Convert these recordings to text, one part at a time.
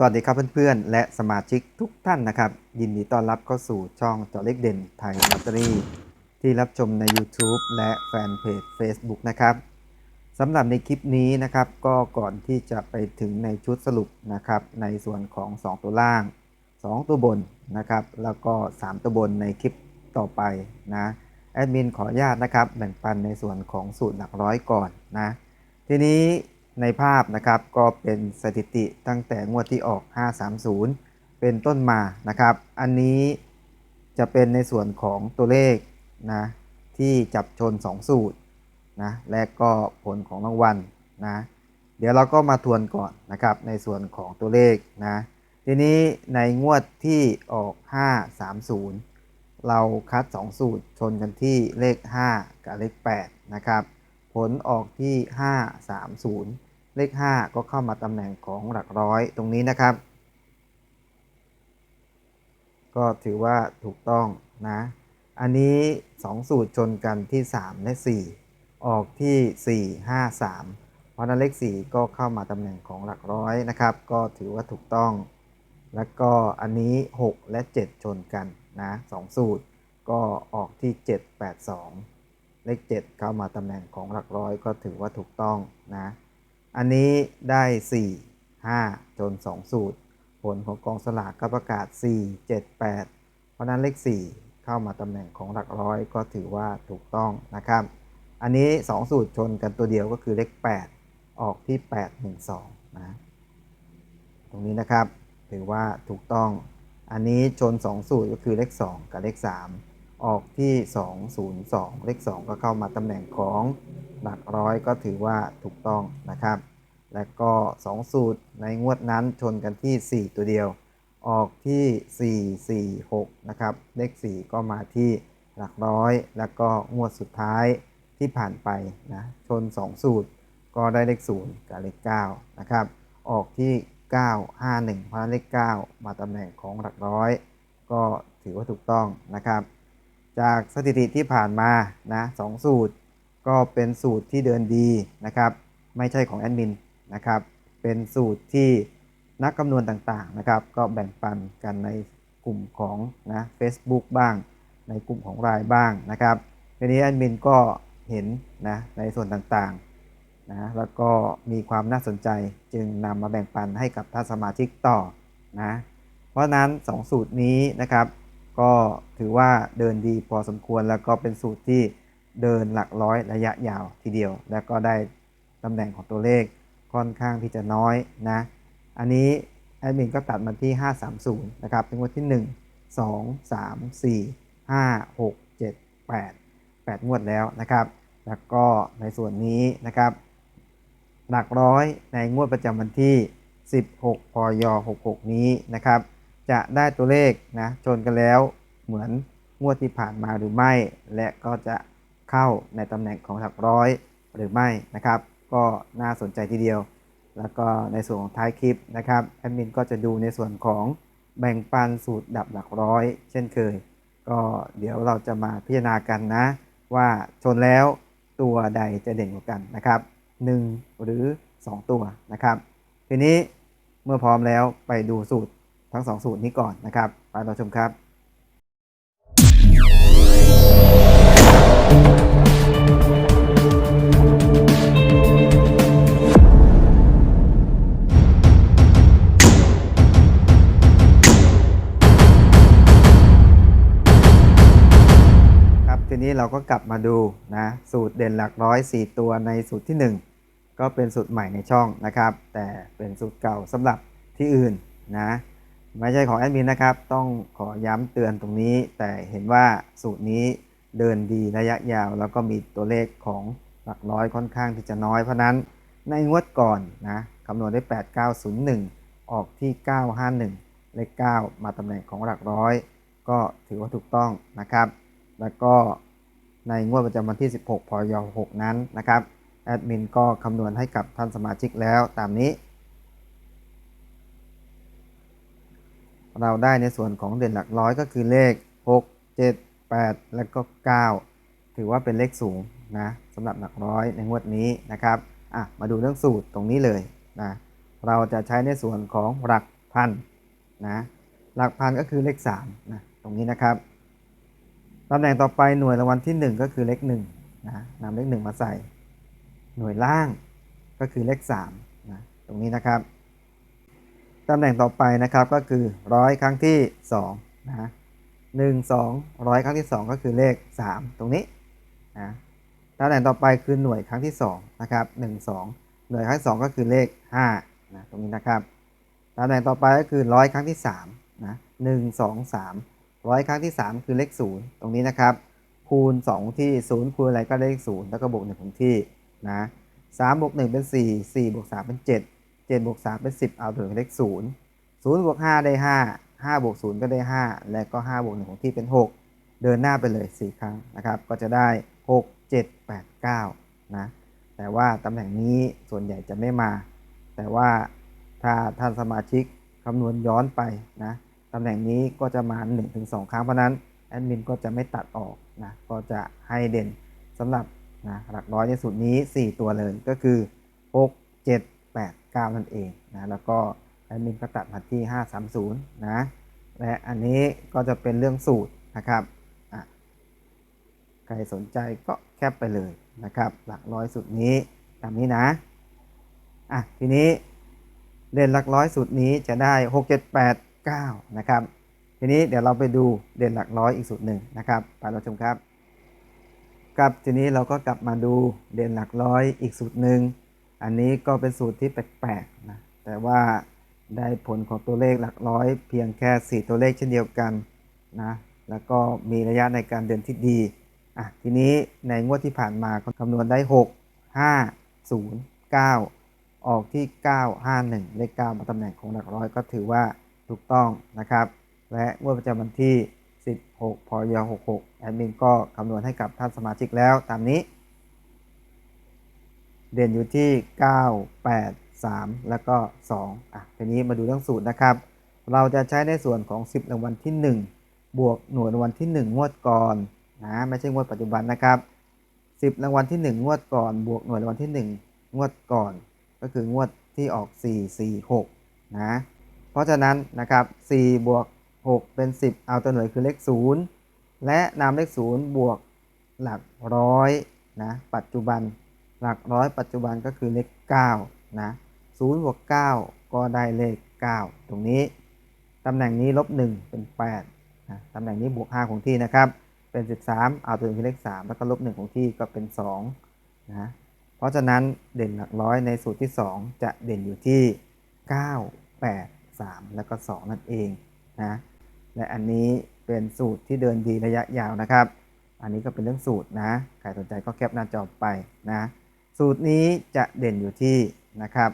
สวัสดีครับเพื่อนๆ และสมาชิกทุกท่านนะครับ ยินดีต้อนรับเข้าสู่ช่องจอเลขเด่นไทยลอตเตอรี่ ที่รับชมใน YouTube และแฟนเพจ Facebook นะครับสำหรับในคลิปนี้นะครับ ก็ก่อนที่จะไปถึงในชุดสรุปนะครับ ในส่วนของ 2 ตัวล่าง 2 ตัวบนนะครับ แล้วก็ 3 ตัวบนในคลิปต่อไปนะแอดมินขออนุญาตนะครับแบ่งปันในส่วนของสูตรหลักร้อยก่อนนะทีนี้ ในภาพนะครับก็เป็นสถิติตั้งแต่งวดที่ออก 530 เป็นต้นมานะครับ อันนี้จะเป็นในส่วนของตัวเลขนะที่จับชน 2 สูตรนะและก็ผลของรางวัลนะเดี๋ยวเราก็มาทวนก่อนนะครับในส่วนของตัวเลขนะทีนี้ในงวดที่ออก 530 เราคัด 2 สูตรชนกันที่เลข 5 กับเลข8นะครับผลออกที่ 530 เลข 5 ก็เข้ามาตำแหน่งของหลักร้อยตรงนี้นะครับ ก็ถือว่าถูกต้องนะ อันนี้ 2 สูตรชนกันที่ 3 และ 4 ออกที่ 4 5 3 เพราะนั้นเลข 4 ก็เข้ามาตำแหน่งของหลักร้อยนะครับ ก็ถือว่าถูกต้อง แล้วก็อันนี้ 6 และ 7 ชนกันนะ2สูตรก็ออกที่ 7 8 2 เลข 7 เข้ามาตำแหน่งของหลักร้อยก็ถือว่าถูกต้องนะ อันนี้ได้ 4 5 จน 2 สูตร ผลของกองสลากก็ประกาศ 4 7 8 เพราะนั้นเลข 4 เข้ามาตำแหน่งของหลักร้อยก็ถือว่าถูกต้องนะครับ อันนี้ 2 สูตรชนกันตัวเดียวก็คือเลข 8 ออกที่ 8 1 2 นะ ตรงนี้นะครับถือว่าถูกต้อง อันนี้ชน 2 สูตรก็คือเลข 2 กับเลข 3 ออกที่ 202 เลข 2 ก็เข้ามาตำแหน่งของหลักร้อยก็ถือว่าถูกต้องนะครับ และก็ 2 สูตรในงวดนั้นชนกันที่ 4 ตัวเดียว ออกที่ 4 4 6 นะครับ เลข 4 ก็มาที่หลักร้อย แล้วก็งวดสุดท้ายที่ผ่านไปนะชน 2 สูตรก็ได้เลข 0 กับเลข 9 นะครับ ออกที่ 9 5 1 เพราะฉะนั้นเลข 9 มาตำแหน่งของหลักร้อย ก็ถือว่าถูกต้องนะครับ จากสถิติที่ผ่านมานะสองสูตร ก็เป็นสูตรที่เดินดีนะครับ ไม่ใช่ของแอดมินนะครับ เป็นสูตรที่นักคำนวณต่างๆนะครับ ก็แบ่งปันกันในกลุ่มของนะ Facebook บ้าง ในกลุ่มของรายบ้างนะครับทีนี้แอดมินก็เห็นนะในส่วนต่างๆนะแล้วก็มีความน่าสนใจจึงนำมาแบ่งปันให้กับท่านสมาชิกต่อนะเพราะฉะนั้น 2 สูตรนี้นะครับ ก็ถือว่าเดินดีพอสมควรแล้วก็เป็นสูตรที่เดินหลักร้อยระยะยาวทีเดียว แล้วก็ได้ตำแหน่งของตัวเลขค่อนข้างที่จะน้อยนะ อันนี้แอดมินก็ตัดมาที่ 530 นะครับเป็นงวดที่ 1 2 3 4 5 6 7 8 8 งวดแล้วนะครับ แล้วก็ในส่วนนี้นะครับ หลักร้อยในงวดประจำวันที่ 16 พย 66 นี้นะครับ จะได้ตัวเลขนะชนกันแล้วเหมือนงวดที่ผ่านมาหรือไม่ และก็จะเข้าในตำแหน่งของหลักร้อยหรือไม่นะครับ ก็น่าสนใจทีเดียว แล้วก็ในส่วนของท้ายคลิปนะครับแอดมินก็จะดูในส่วนของแบ่งปันสูตรดับหลักร้อย เช่นเคย ก็เดี๋ยวเราจะมาพิจารณากันนะ ว่าชนแล้วตัวใดจะเด่นกว่ากันนะครับ 1 หรือ 2 ตัวนะครับ ทีนี้เมื่อพร้อมแล้วไปดูสูตร ทั้ง2สูตรนี้ก่อนนะครับไปเราชมครับครับทีนี้เราก็กลับมาดูนะสูตรเด่นหลักร้อย 4 ตัวในสูตรที่ 1 ก็เป็นสูตรใหม่ในช่องนะครับ แต่เป็นสูตรเก่าสำหรับที่อื่นนะ ไม่ใช่ของแอดมินนะครับ ต้องขอย้ำเตือนตรงนี้ แต่เห็นว่าสูตรนี้เดินดีระยะยาว แล้วก็มีตัวเลขของหลักร้อยค่อนข้างที่จะน้อย เพราะนั้นในงวดก่อนนะคำนวณได้ 8901 ออกที่ 951 เลข 9 มาตำแหน่งของหลักร้อย ก็ถือว่าถูกต้องนะครับ แล้วก็ในงวดประจำวันที่ 16 พย 6 นั้นนะครับ แอดมินก็คำนวณให้กับท่านสมาชิกแล้วตามนี้ เราได้ในส่วนของเด่นหลักร้อยก็คือเลข 6 7 8 และก็ 9 ถือว่าเป็นเลขสูงนะสำหรับหลักร้อยในงวดนี้นะครับอะมาดูเรื่องสูตรตรงนี้เลยนะเราจะใช้ในส่วนของหลักพันนะหลักพันก็คือเลข3นะตรงนี้นะครับตำแหน่งต่อไปหน่วยรางวัลที่ 1 ก็คือเลข1นะนำเลข 1 มาใส่ หน่วยล่างก็คือเลข3นะตรงนี้นะครับ ตำแหน่งต่อไปนะครับก็คือร้อยครั้งที่2นะหนึ่งสองร้อยครั้งที่ 2 ก็คือเลข 3 ตรงนี้นะตำแหน่งต่อไปคือหน่วยครั้งที่2นะครับ1 2หน่วยครั้งที่2ก็คือเลข5นะตรงนี้นะครับตำแหน่งต่อไปก็คือร้อยครั้งที่3นะหนึ่งสองสามร้อยครั้งที่ 3 คือเลข 0 ตรงนี้นะครับ คูณ2ที่ 0 คูณอะไรก็ได้เลข0แล้วก็บวก1ของที่นะ3บวก1เป็น 4 4บวก3เป็น 7 7บวก3เป็น10เอาถึงเลข0 0บวก5ได้5 5บวก0ก็ได้5และก็5บวก1ของที่เป็น6เดินหน้าไปเลย4ครั้งนะครับ ก็จะได้6 7 8 9นะแต่ว่าตำแหน่งนี้ส่วนใหญ่จะไม่มา แต่ว่าถ้าท่านสมาชิกคำนวณย้อนไปนะตำแหน่งนี้ก็จะมา 1-2 ครั้งเพราะนั้นแอดมินก็จะไม่ตัดออกนะก็จะให้เด่นสำหรับนะหลักร้อยในสูตรนี้ 4 ตัวเลยก็คือ 6 7 9 นั่นเองนะแล้วก็แอดมินก็ตัดมาที่ 530 นะ และอันนี้ก็จะเป็นเรื่องสูตรนะครับใครสนใจก็แคปไปเลยนะครับ หลักร้อยสูตรนี้ตามนี้นะอะทีนี้เด่นหลักร้อยสูตรนี้จะได้ 6 7 8 9 นะครับ ทีนี้เดี๋ยวเราไปดูเด่นหลักร้อยอีกสูตรหนึ่งนะครับไปเราชมครับครับทีนี้เราก็กลับมาดูเด่นหลักร้อยอีกสูตรหนึ่ง อันนี้ก็เป็นสูตรที่แปลกๆนะแต่ว่าได้ผลของตัวเลขหลักร้อย เพียงแค่ 4 ตัวเลขเช่นเดียวกันนะแล้วก็มีระยะในการเดินที่ดีอะทีนี้ในงวดที่ผ่านมาก็คำนวณได้ 6 5 0 9 ออกที่ 951 เลข9มาตำแหน่งของหลักร้อยก็ถือว่าถูกต้องนะครับ และงวดประจำวันที่ 16 พย 66 แอดมินก็คำนวณให้กับท่านสมาชิกแล้วตามนี้ เด่นอยู่ที่ 9 8 3 แล้วก็ 2 อะ ทีนี้มาดูเรื่องสูตรนะครับ เราจะใช้ในส่วนของ 10รางวัลที่ 1 บวกหน่วยรางวัลที่ 1 งวดก่อนนะไม่ใช่งวดปัจจุบันนะครับ 10รางวัลที่ 1 งวดก่อน บวกหน่วยรางวัลที่ 1 งวดก่อน ก็คืองวดที่ออก 4 4 6 นะ เพราะฉะนั้นนะครับ4บวก 6 เป็น 10 เอาตัวหน่วยคือเลข 0 และนำเลข 0 บวกหลักร้อยนะปัจจุบัน หลักร้อยปัจจุบันก็คือเลข9นะ0บวก9ก็ได้เลข 9 ตรงนี้ ตำแหน่งนี้ลบ1เป็น8นะตำแหน่งนี้บวก5ของที่นะครับ เป็น 13 เอาตัวหนึ่งคือเลข 3 แล้วก็ลบ1ของที่ก็เป็น2นะเพราะฉะนั้นเด่นหลักร้อยในสูตรที่ 2 จะเด่นอยู่ที่ 9 8 3 แล้วก็ 2 นั่นเองนะและอันนี้เป็นสูตรที่เดินดีระยะยาวนะครับ อันนี้ก็เป็นเรื่องสูตรนะ ใครสนใจก็แคปหน้าจอไปนะ สูตรนี้จะเด่นอยู่ที่นะครับ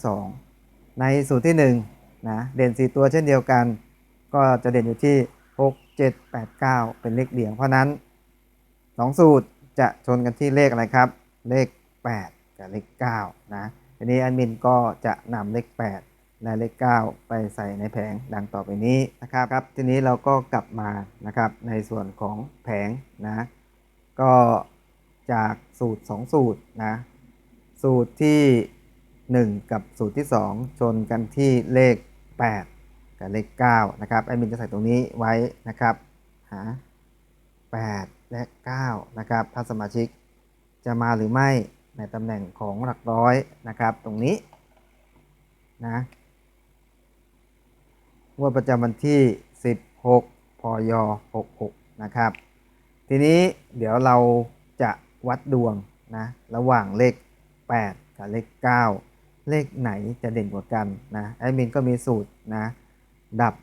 9832 ในสูตรที่1นะเด่น 4 ตัวเช่นเดียวกัน ก็จะเด่นอยู่ที่ 6 7 8 9 เป็นเลขเดียงเพราะนั้น 2 สูตรจะชนกันที่เลขอะไรครับ เลข 8 กับเลข9นะทีนี้แอดมินก็จะนำเลข 8 และเลข 9 ไปใส่ในแผงดังต่อไปนี้นะครับครับ ทีนี้เราก็กลับมานะครับในส่วนของแผงนะก็ จากสูตร 2 สูตรนะ สูตรที่ 1 กับสูตรที่ 2 ชนกันที่เลข 8 กับเลข 9 นะครับแอดมินจะใส่ตรงนี้ไว้นะครับ หา 8 และ 9 นะครับท่านสมาชิกจะมาหรือไม่ในตำแหน่งของหลักร้อยนะครับ ตรงนี้นะงวดประจำวันที่ 16 พย 66 นะครับ ทีนี้เดี๋ยวเราจะ วัดดวงนะระหว่างเลข 8 กับเลข 9 เลขไหนจะเด่นกว่ากันนะแอดมินก็มีสูตรนะดับ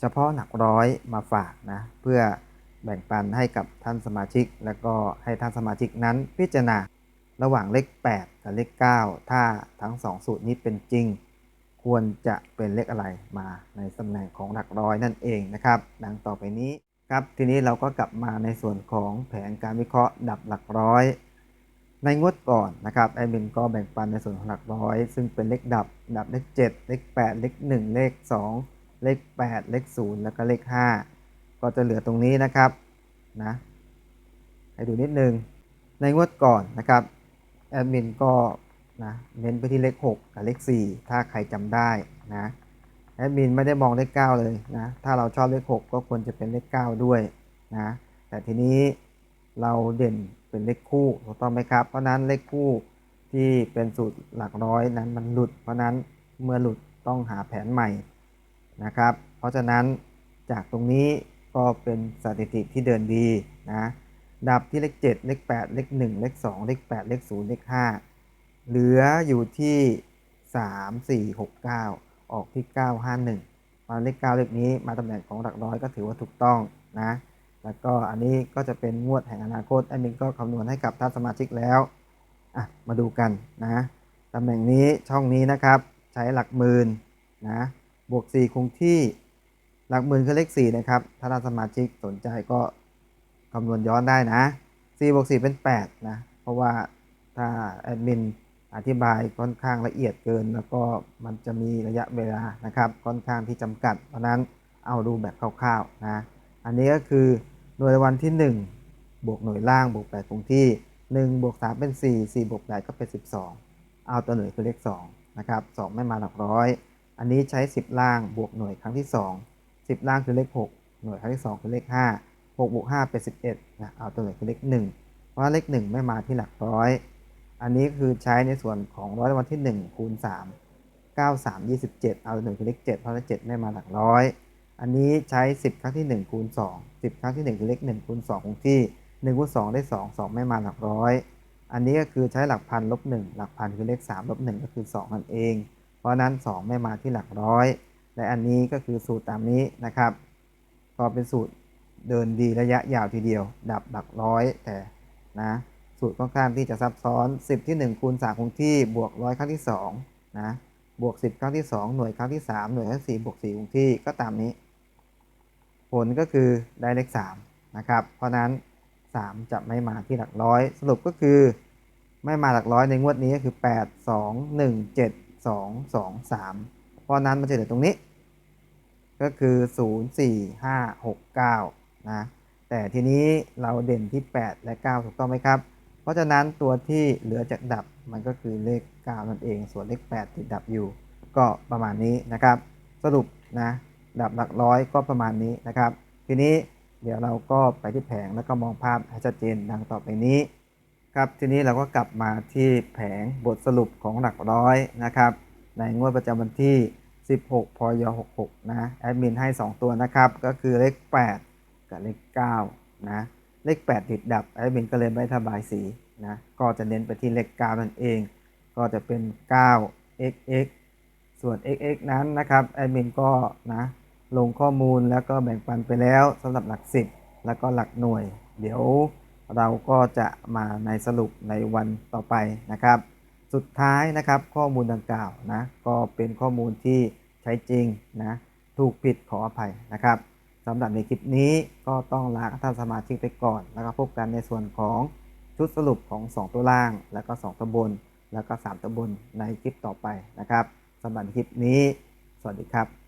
เฉพาะหลักร้อยมาฝากนะเพื่อแบ่งปันให้กับท่านสมาชิก แล้วก็ให้ท่านสมาชิกนั้นพิจารณาระหว่างเลข 8 กับเลข 9 ถ้าทั้ง 2 สูตรนี้เป็นจริง ควรจะเป็นเลขอะไรมาในตำแหน่งของหลักร้อยนั่นเองนะครับ ดังต่อไปนี้ ครับ ทีนี้เราก็กลับมาในส่วนของแผนการวิเคราะห์ดับหลักร้อย ในงวดก่อนนะครับแอดมินก็แบ่งปันในส่วนของหลักร้อย ซึ่งเป็นเลขดับ ดับเลข 7 เลข 8 เลข 1 เลข 2 เลข 8 เลข 0 แล้วก็เลข 5 ก็จะเหลือตรงนี้นะครับนะให้ดูนิดนึง ในงวดก่อนนะครับแอดมินก็นะเน้นไปที่เลข 6 กับเลข 4 ถ้าใครจำได้นะ แอดมินไม่ได้มองเลข9เลยนะ ถ้าเราชอบเลข 6 ก็ควรจะเป็นเลข 9 ด้วยนะ แต่ทีนี้เราเด่นเป็นเลขคู่ถูกต้องไหมครับ เพราะนั้นเลขคู่ที่เป็นสูตรหลักร้อยนั้นมันหลุด เพราะฉะนั้นเมื่อหลุดต้องหาแผนใหม่นะครับ เพราะฉะนั้นจากตรงนี้ก็เป็นสถิติที่เดินดีนะ ดับที่เลข 7 เลข 8 เลข 1 เลข 2 เลข 8 เลข 0 เลข 5 เหลืออยู่ที่ 3 4 6 9 ออกที่ 9 5 1มาเลข 9 เลขนี้มาตำแหน่งของหลักร้อยก็ถือว่าถูกต้องนะ แล้วก็อันนี้ก็จะเป็นงวดแห่งอนาคตแอดมินก็คำนวณให้กับท่านสมาชิกแล้วอะมาดูกันนะตำแหน่งนี้ช่องนี้นะครับ ใช้หลักหมื่นนะบวก 4 คงที่หลักหมื่นคือเลข 4 นะครับ ถ้าท่านสมาชิกสนใจก็คำนวณย้อนได้นะ4บวก4เป็น 8 นะ เพราะว่าถ้าแอดมิน อธิบายค่อนข้างละเอียดเกิน แล้วก็มันจะมีระยะเวลานะครับ ค่อนข้างที่จำกัด เพราะนั้นเอาดูแบบคร่าวๆนะอันนี้ก็คือหน่วยวันที่ 1 บวกหน่วยล่างบวก8คงที่ 1 บวก 3 เป็น 4 4 บวก8ก็เป็น 12 เอาตัวหน่วยคือเลข2นะครับ2ไม่มาหลักร้อย อันนี้ใช้ 10 ล่างบวกหน่วยครั้งที่ 2 10 ล่างคือเลข 6 หน่วยครั้งที่ 2 คือเลข 5 6บวก5เป็น 11นะเอาตัวหน่วยคือเลข 1 เพราะเลข 1 ไม่มาที่หลักร้อย อันนี้คือใช้ในส่วนของร้อยวันที่ 1 คูณ 3 9 3 27 เอาตัวหน่วยคือเลข7เพราะเลข7ไม่มาหลักร้อย อันนี้ใช้ 10 ครั้งที่ 1 คูณ 2 10 ครั้งที่ 1 คือเลข1คูณ2คงที่1คูณ2ได้ 2 2 ไม่มาหลักร้อย อันนี้ก็คือใช้หลักพันลบ1หลักพันคือเลข3ลบ1ก็คือ2นั่นเอง เพราะฉะนั้น 2 ไม่มาที่หลักร้อย และอันนี้ก็คือสูตรตามนี้นะครับ ก็เป็นสูตรเดินดีระยะยาวทีเดียว ดับหลักร้อยแต่นะ สูตรค่อนข้างที่จะซับซ้อน 10 ที่1คูณ3คงที่บวกร้อยครั้งที่2นะบวก 10 ครั้งที่ 2 หน่วยครั้งที่ 3 หน่วยครั้งที่4บวก4คงที่ก็ตามนี้ ผลก็คือได้เลข3นะครับเพราะนั้น 3 จะไม่มาที่หลักร้อย สรุปก็คือไม่มาหลักร้อยในงวดนี้ก็คือ 8 2 1 7 2 2 3 เพราะนั้นมันจะเหลือตรงนี้ ก็คือ 0 4 5 6 9นะแต่ทีนี้เราเด่นที่ 8 และ 9 ถูกต้องไหมครับ เพราะฉะนั้นตัวที่เหลือจากดับมันก็คือเลข 9 นั่นเอง ส่วนเลข8ที่ดับอยู่ ก็ประมาณนี้นะครับ สรุปนะดับหลักร้อยก็ประมาณนี้นะครับ ทีนี้เดี๋ยวเราก็ไปที่แผงแล้วก็มองภาพให้ชัดเจนดังต่อไปนี้ครับทีนี้เราก็กลับมาที่แผงบทสรุปของหลักร้อยนะครับ ในงวดประจำวันที่ 16 พย 66 นะแอดมินให้ 2 ตัวนะครับ ก็คือเลข 8 กับเลข 9 นะ เลข 8 ติดดับแอดมินก็เลยไม่ทบายสีนะก็จะเน้นไปที่เลข9นั่นเอง ก็จะเป็น 9 xx ส่วน xx นั้นนะครับแอดมินก็นะลงข้อมูลแล้วก็แบ่งปันไปแล้วสำหรับหลัก 10 แล้วก็หลักหน่วย เดี๋ยวเราก็จะมาในสรุปในวันต่อไปนะครับ สุดท้ายนะครับข้อมูลดังกล่าวนะก็เป็นข้อมูลที่ใช้จริงนะถูกผิดขออภัยนะครับ สำหรับในคลิปนี้ก็ต้องลาท่านสมาชิกไปก่อน แล้วก็พบกันในส่วนของชุดสรุปของ 2 ตัวล่าง แล้วก็ 2ตัวบน แล้วก็ 3ตัวบนในคลิปต่อไปนะครับสำหรับคลิปนี้ สวัสดีครับ